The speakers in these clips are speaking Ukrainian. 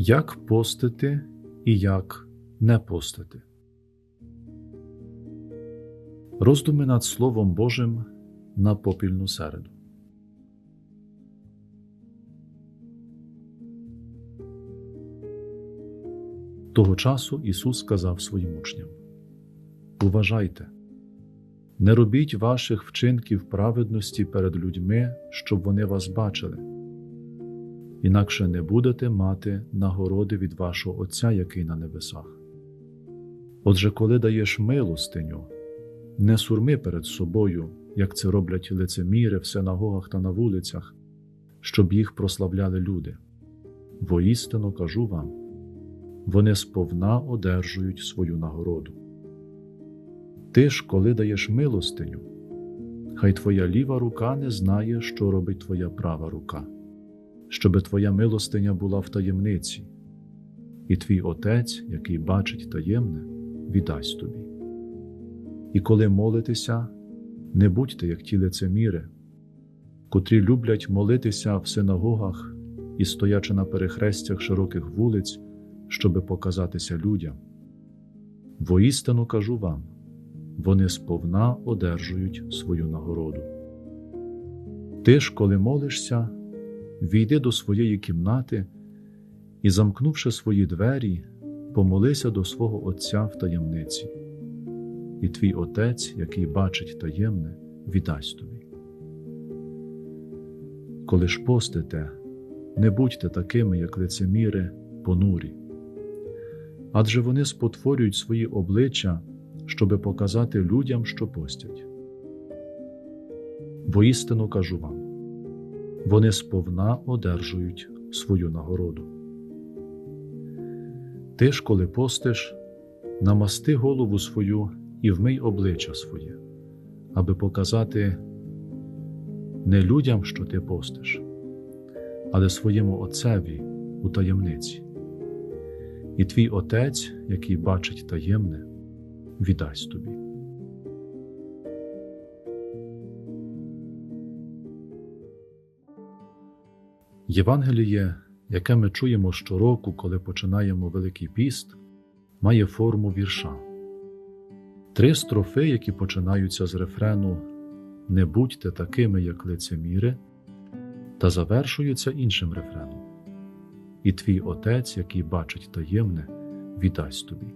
Як постити і як не постити. Роздуми над Словом Божим на попільну середу. Того часу Ісус сказав своїм учням: Уважайте, не робіть ваших вчинків праведності перед людьми, щоб вони вас бачили інакше не будете мати нагороди від вашого Отця, який на небесах. Отже, коли даєш милостиню, не сурми перед собою, як це роблять лицеміри в синагогах та на вулицях, щоб їх прославляли люди. Воістину кажу вам, вони сповна одержують свою нагороду. Ти ж, коли даєш милостиню, хай твоя ліва рука не знає, що робить твоя права рука щоби Твоя милостиня була в таємниці, і твій Отець, який бачить таємне, віддасть тобі. І коли молитеся, не будьте, як ті лицеміри, котрі люблять молитися в синагогах і стоячи на перехрестях широких вулиць, щоби показатися людям. Воістину кажу вам, вони сповна одержують свою нагороду. Ти ж, коли молишся, війди до своєї кімнати і, замкнувши свої двері, помолися до свого Отця в таємниці, і твій Отець, який бачить таємне, віддасть тобі. Коли ж постите, не будьте такими, як лицеміри, понурі, адже вони спотворюють свої обличчя, щоби показати людям, що постять. Воістину кажу вам вони сповна одержують свою нагороду. Ти ж, коли постиш, намасти голову свою і вмий обличчя своє, аби показати не людям, що ти постиш, але своєму Отцеві у таємниці. І твій Отець, який бачить таємне, віддасть тобі. Євангеліє, яке ми чуємо щороку, коли починаємо Великий піст, має форму вірша. Три строфи, які починаються з рефрену Не будьте такими, як лицеміри, та завершуються іншим рефреном. І твій Отець, який бачить таємне, віддасть тобі.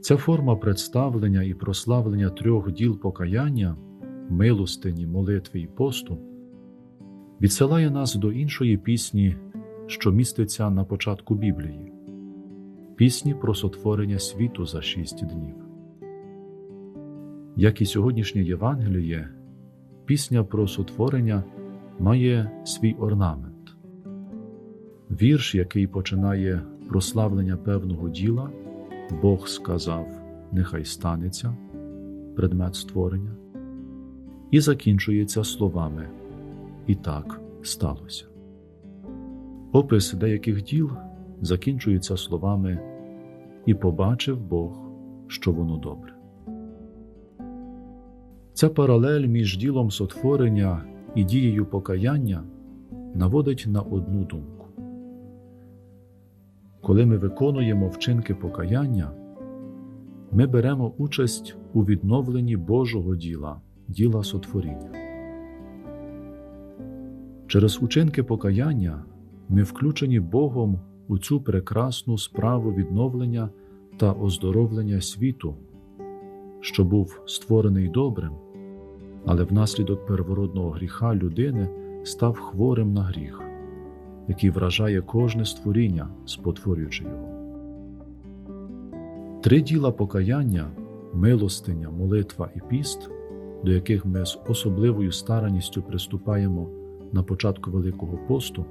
Ця форма представлення і прославлення трьох діл покаяння, милостині, молитви і посту відсилає нас до іншої пісні, що міститься на початку Біблії, пісні про сотворення світу за шість днів. Як і сьогоднішнє Євангеліє, пісня про сотворення має свій орнамент, вірш, який починає прославлення певного діла, Бог сказав, нехай станеться предмет створення, і закінчується словами і так сталося. Опис деяких діл закінчується словами І побачив Бог, що воно добре. Ця паралель між ділом сотворення і дією покаяння наводить на одну думку. Коли ми виконуємо вчинки покаяння, ми беремо участь у відновленні Божого діла, діла сотворіння. Через учинки покаяння ми включені Богом у цю прекрасну справу відновлення та оздоровлення світу, що був створений добрим, але внаслідок первородного гріха людини став хворим на гріх, який вражає кожне створіння, спотворюючи його. Три діла покаяння, милостиня, молитва і піст, до яких ми з особливою старанністю приступаємо на початку Великого посту,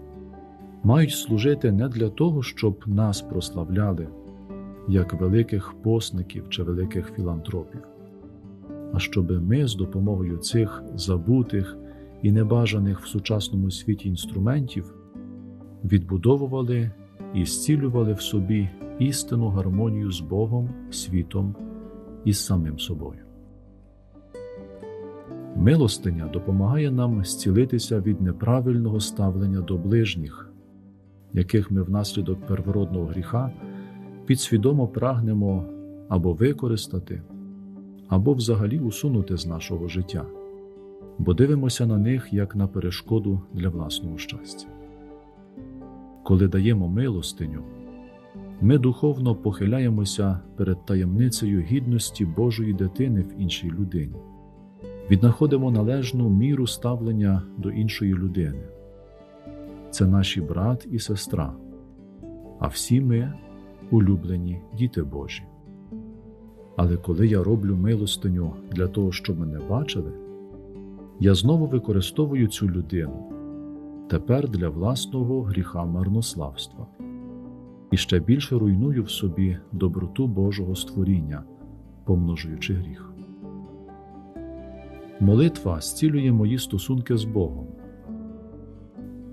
мають служити не для того, щоб нас прославляли, як великих посників чи великих філантропів, а щоб ми з допомогою цих забутих і небажаних в сучасному світі інструментів відбудовували і зцілювали в собі істинну гармонію з Богом, світом і з самим собою. Милостиня допомагає нам зцілитися від неправильного ставлення до ближніх, яких ми внаслідок первородного гріха підсвідомо прагнемо або використати, або взагалі усунути з нашого життя, бо дивимося на них як на перешкоду для власного щастя. Коли даємо милостиню, ми духовно похиляємося перед таємницею гідності Божої дитини в іншій людині, віднаходимо належну міру ставлення до іншої людини. Це наші брат і сестра, а всі ми улюблені діти Божі. Але коли я роблю милостиню для того, щоб мене бачили, я знову використовую цю людину тепер для власного гріха марнославства і ще більше руйную в собі доброту Божого створіння, помножуючи гріх. Молитва зцілює мої стосунки з Богом.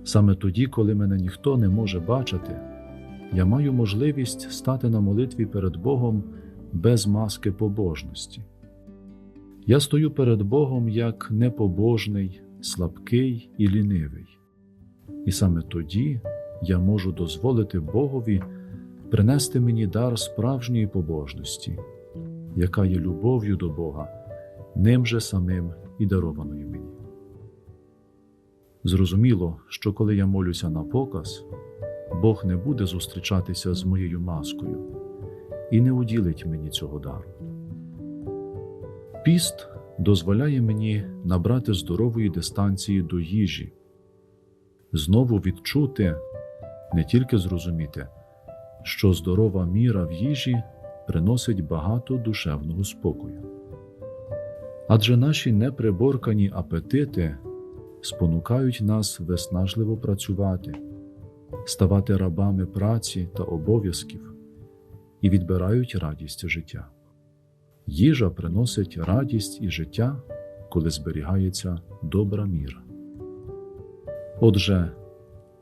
Саме тоді, коли мене ніхто не може бачити, я маю можливість стати на молитві перед Богом без маски побожності. Я стою перед Богом як непобожний, слабкий і лінивий, і саме тоді я можу дозволити Богові принести мені дар справжньої побожності, яка є любов'ю до Бога, ним же самим і дарованою мені. Зрозуміло, що коли я молюся на показ, Бог не буде зустрічатися з моєю маскою і не уділить мені цього дару. Піст дозволяє мені набрати здорової дистанції до їжі, знову відчути, не тільки зрозуміти, що здорова міра в їжі приносить багато душевного спокою. Адже наші неприборкані апетити спонукають нас виснажливо працювати, ставати рабами праці та обов'язків і відбирають радість життя. Їжа приносить радість і життя, коли зберігається добра міра. Отже,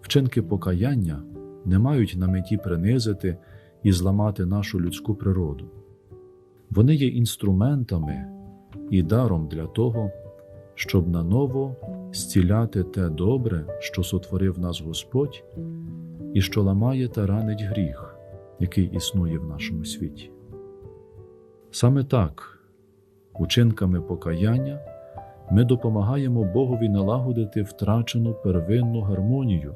вчинки покаяння не мають на меті принизити і зламати нашу людську природу. Вони є інструментами і даром для того, щоб наново зціляти те добре, що сотворив нас Господь, і що ламає та ранить гріх, який існує в нашому світі. Саме так, учинками покаяння, ми допомагаємо Богові налагодити втрачену первинну гармонію,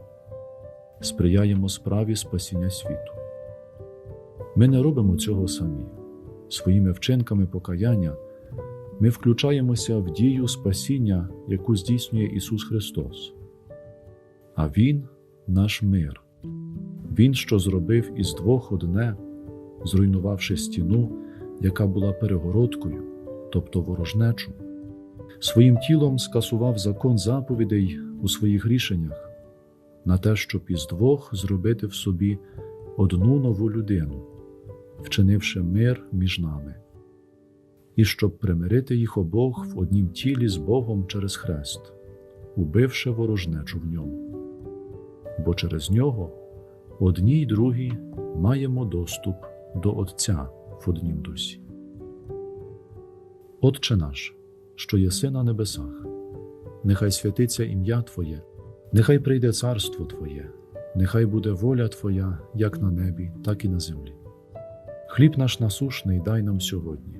сприяємо справі спасіння світу. Ми не робимо цього самі. Своїми вчинками покаяння ми включаємося в дію спасіння, яку здійснює Ісус Христос. А Він наш мир, Він, що зробив із двох одне, зруйнувавши стіну, яка була перегородкою, тобто ворожнечу, своїм тілом скасував закон заповідей у своїх рішеннях на те, щоб із двох зробити в собі одну нову людину, вчинивши мир між нами і щоб примирити їх обох в однім тілі з Богом через хрест, убивши ворожнечу в ньому. Бо через нього одні й другі маємо доступ до Отця в однім дусі. Отче наш, що єси на небесах, нехай святиться ім'я Твоє, нехай прийде царство Твоє, нехай буде воля Твоя як на небі, так і на землі. Хліб наш насушний дай нам сьогодні